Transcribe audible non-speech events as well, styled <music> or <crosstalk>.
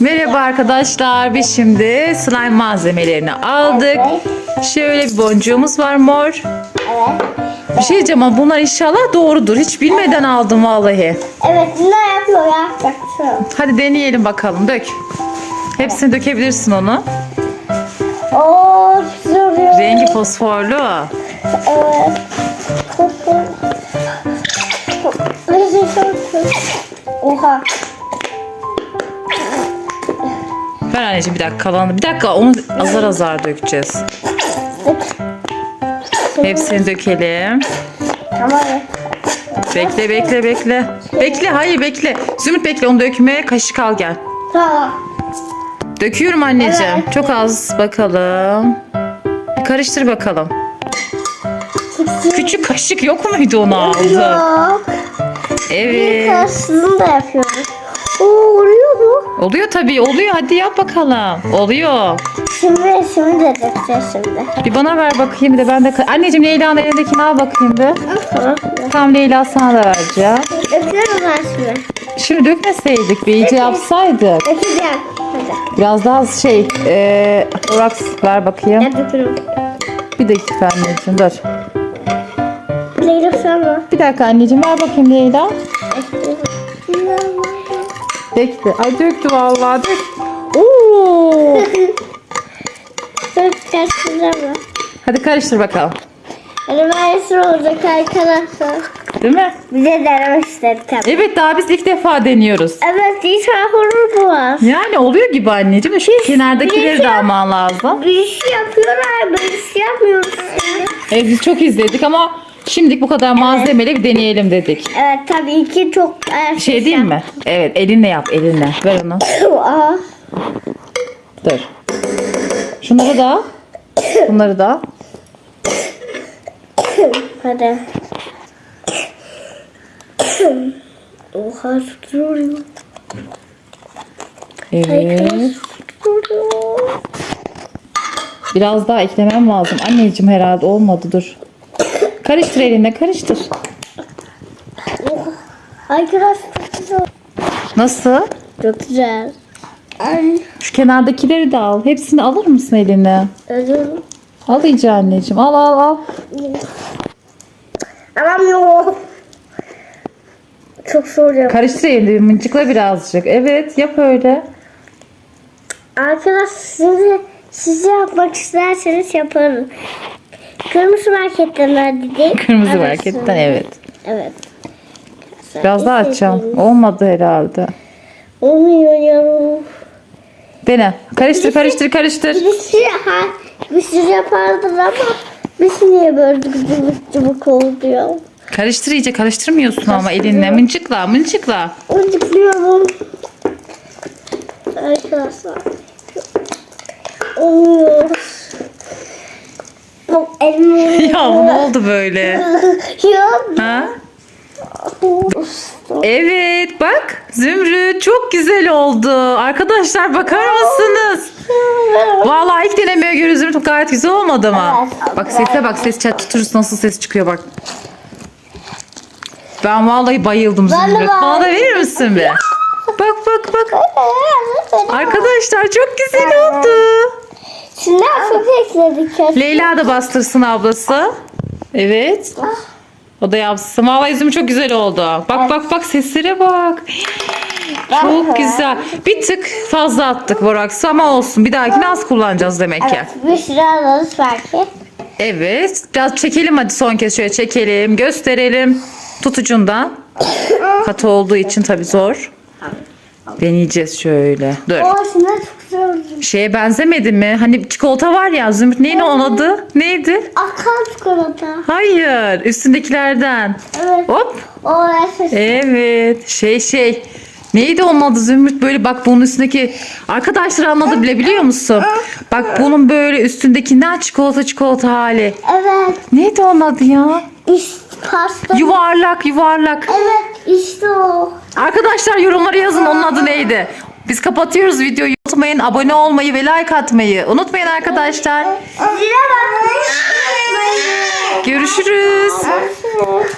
Merhaba arkadaşlar. Biz şimdi slime malzemelerini aldık. Şöyle bir boncuğumuz var mor. Evet. Bir şey diyeceğim ama bunlar inşallah doğrudur. Hiç bilmeden aldım vallahi. Evet ne yapıyor ya? Hadi deneyelim bakalım. Dök. Hepsini dökebilirsin onu. Oo. Rengi fosforlu. Evet. Oha. Ver anneciğim bir dakika kalanı. Bir dakika onu azar azar dökeceğiz. Hepsini dökelim. Tamam. Bekle bekle bekle. Bekle hayır bekle. Zümrüt bekle onu dökmeye kaşık al gel. Tamam. Döküyorum anneciğim. Evet. Çok az bakalım. Bir karıştır bakalım. Küçük kaşık yok muydu onu aldı? Yok. Bir Evet. karşısını da yapıyoruz. Oo mu? Oluyor tabii oluyor. Hadi yap bakalım. Oluyor. Şimdi şimdi de dökeceğiz şimdi. Bir bana ver bakayım bir de ben de... Anneciğim Leyla'nın elindekini al bakayım bir. Tamam Leyla sana da vereceğim. Döküyorum ben şimdi. Şimdi dökmeseydik bir iyice yapsaydık. Dökeceğim. Hadi. Biraz daha şey... E, Orax ver bakayım. Ya döküyorum. Bir dakika anneciğim dur. Leyla sen var. Bir dakika anneciğim ver bakayım Leyla. Döktü. Ay döktü vallahi dök. Oo. <laughs> Dök karşısına Hadi karıştır bakalım. Ben olacak arkadaşlar. Değil mi? Bize denemek istedik. Evet daha biz ilk defa deniyoruz. Evet hiç hamuru bu var. Yani oluyor gibi anneciğim. de Şu kenardakileri de bir- alman lazım. Bir şey yapıyorlar, bir şey yapmıyoruz. Evet biz çok izledik ama şimdilik bu kadar malzemeyle bir deneyelim dedik. Evet tabii ki çok Şey değil mi? Evet elinle yap elinle. Ver onu. Aa, <coughs> Dur. Şunları da. Bunları da. <coughs> Hadi. <coughs> Oha tutuyor. Evet. Biraz daha eklemem lazım. Anneciğim herhalde olmadı dur. Karıştır elinle karıştır. Arkadaşlar. Nasıl? Çok güzel. Ay, Şu kenardakileri de al. Hepsini alır mısın eline? özür Al iyice anneciğim. Al al al. Alamıyorum. Çok zor ya. Karıştır elini mıncıkla birazcık. Evet yap öyle. Arkadaş sizi, sizi yapmak isterseniz yaparım. Kırmızı marketten hadi değil. Kırmızı Evet, marketten evet. Evet. Biraz daha açacağım. Olmadı herhalde. Olmuyor ya. Dene. Karıştır karıştır karıştır. Bir şey, ha, bir şey yapardın ama biz niye böyle cıvık cıvık oldu ya? Karıştır iyice karıştırmıyorsun ama elinle. Mıncıkla mıncıkla. Acıklıyorum. Arkadaşlar. Olmuyor. <laughs> Ya ne oldu böyle? <laughs> Ha? Evet bak Zümrüt çok güzel oldu. Arkadaşlar bakar mısınız? Vallahi ilk denemeye göre Zümrüt gayet güzel olmadı? Evet. Bak sese bak ses çat tuturuz nasıl ses çıkıyor bak. Ben vallahi bayıldım Zümrüt. Bana da verir misin bir? Bak bak bak. Arkadaşlar çok güzel oldu. Şimdi hafif ekledik. Leyla da bastırsın ablası. Evet. O da yapsın. Vallahi üzümü çok güzel oldu. Bak bak bak seslere bak. Çok güzel. Bir tık fazla attık boraksı ama olsun. Bir dahakine az kullanacağız demek ki. Evet, bir sürü alırız belki. Evet. Biraz çekelim hadi son kez şöyle çekelim. Gösterelim. Tutucundan. Katı olduğu için tabii zor. Deneyeceğiz şöyle. Dur. O aslında çok güzel oldu. Şeye benzemedi mi? Hani çikolata var ya Zümrüt neydi onun adı? Neydi? Akan çikolata. Hayır. Üstündekilerden. Evet. Hop. O. Evet. Şey şey. Neydi onun adı Zümrüt? Böyle bak bunun üstündeki arkadaşlar anladı bile biliyor musun? Bak bunun böyle üstündekinden çikolata çikolata hali. Evet. Neydi onun adı ya? İşte pasta. Yuvarlak yuvarlak. Evet işte o. Arkadaşlar yorumlara yazın onun adı neydi? Biz kapatıyoruz videoyu. Unutmayın abone olmayı ve like atmayı. Unutmayın arkadaşlar. Zile basmayı unutmayın. Görüşürüz. Görüşürüz.